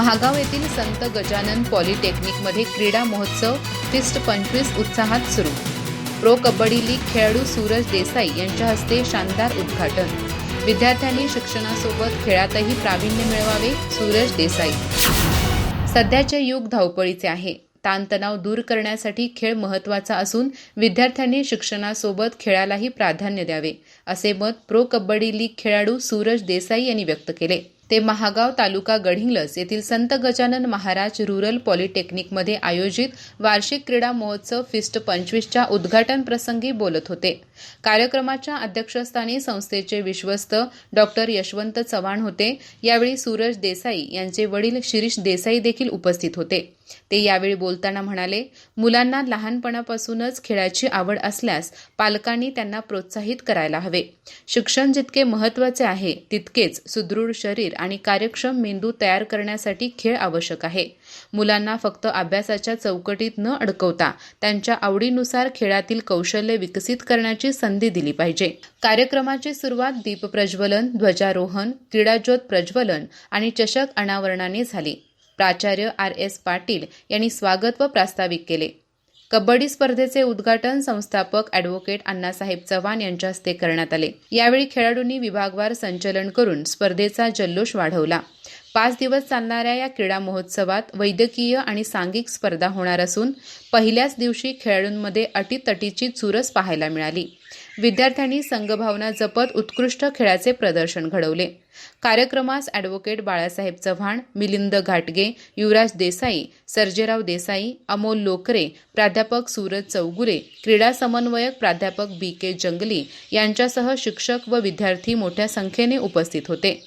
महागाव येथील संत गजानन पॉलिटेक्निकमध्ये क्रीडा महोत्सव फिस्ट पंचवीस उत्साहात सुरू. प्रो कबड्डी लीग खेळाडू सूरज देसाई यांच्या हस्ते शानदार उद्घाटन. विद्यार्थ्यांनी शिक्षणासोबत खेळातही प्रावीण्य मिळवावे सूरज देसाई. सध्याचे युग धावपळीचे आहे. ताणतणाव दूर करण्यासाठी खेळ महत्त्वाचा असून विद्यार्थ्यांनी शिक्षणासोबत खेळालाही प्राधान्य द्यावे असे मत प्रो कबड्डी लीग खेळाडू सूरज देसाई यांनी व्यक्त केले. ते महागाव तालुका गडिंग्लज येथील संत गजानन महाराज रुरल पॉलिटेक्निकमध्ये आयोजित वार्षिक क्रीडा महोत्सव फिस्ट पंचवीसच्या उद्घाटन प्रसंगी बोलत होते. कार्यक्रमाच्या अध्यक्षस्थानी संस्थेचे विश्वस्त डॉक्टर यशवंत चव्हाण होते. यावेळी सूरज देसाई यांचे वडील शिरीष देसाई देखील उपस्थित होते. ते यावेळी बोलताना म्हणाले मुलांना लहानपणापासूनच खेळाची आवड असल्यास पालकांनी त्यांना प्रोत्साहित करायला हवे. शिक्षण जितके महत्त्वाचे आहे तितकेच सुदृढ शरीर आणि कार्यक्षम मेंदू तयार करण्यासाठी खेळ आवश्यक आहे. मुलांना फक्त अभ्यासाच्या चौकटीत न अडकवता त्यांच्या आवडीनुसार खेळातील कौशल्य विकसित करण्याची संधी दिली पाहिजे. कार्यक्रमाची सुरुवात दीपप्रज्वलन ध्वजारोहण क्रीडाज्योत प्रज्वलन आणि चषक अनावरणाने झाली. प्राचार्य आर एस पाटील यांनी स्वागत व प्रास्ताविक केले. कबड्डी स्पर्धेचे उद्घाटन संस्थापक अॅडव्होकेट अण्णासाहेब चव्हाण यांच्या हस्ते करण्यात आले. यावेळी खेळाडूंनी विभागवार संचलन करून स्पर्धेचा जल्लोष वाढवला. पाच दिवस चालणाऱ्या या क्रीडा महोत्सवात वैद्यकीय आणि सांघिक स्पर्धा होणार असून पहिल्याच दिवशी खेळाडूंमध्ये अटीतटीची चुरस पाहायला मिळाली. विद्यार्थ्यांनी संघभावना जपत उत्कृष्ट खेळाचे प्रदर्शन घडवले. कार्यक्रमास ॲडव्होकेट बाळासाहेब चव्हाण मिलिंद घाटगे युवराज देसाई सर्जेराव देसाई अमोल लोकरे प्राध्यापक सूरज चौगुले क्रीडा समन्वयक प्राध्यापक बी के जंगली यांच्यासह शिक्षक व विद्यार्थी मोठ्या संख्येने उपस्थित होते.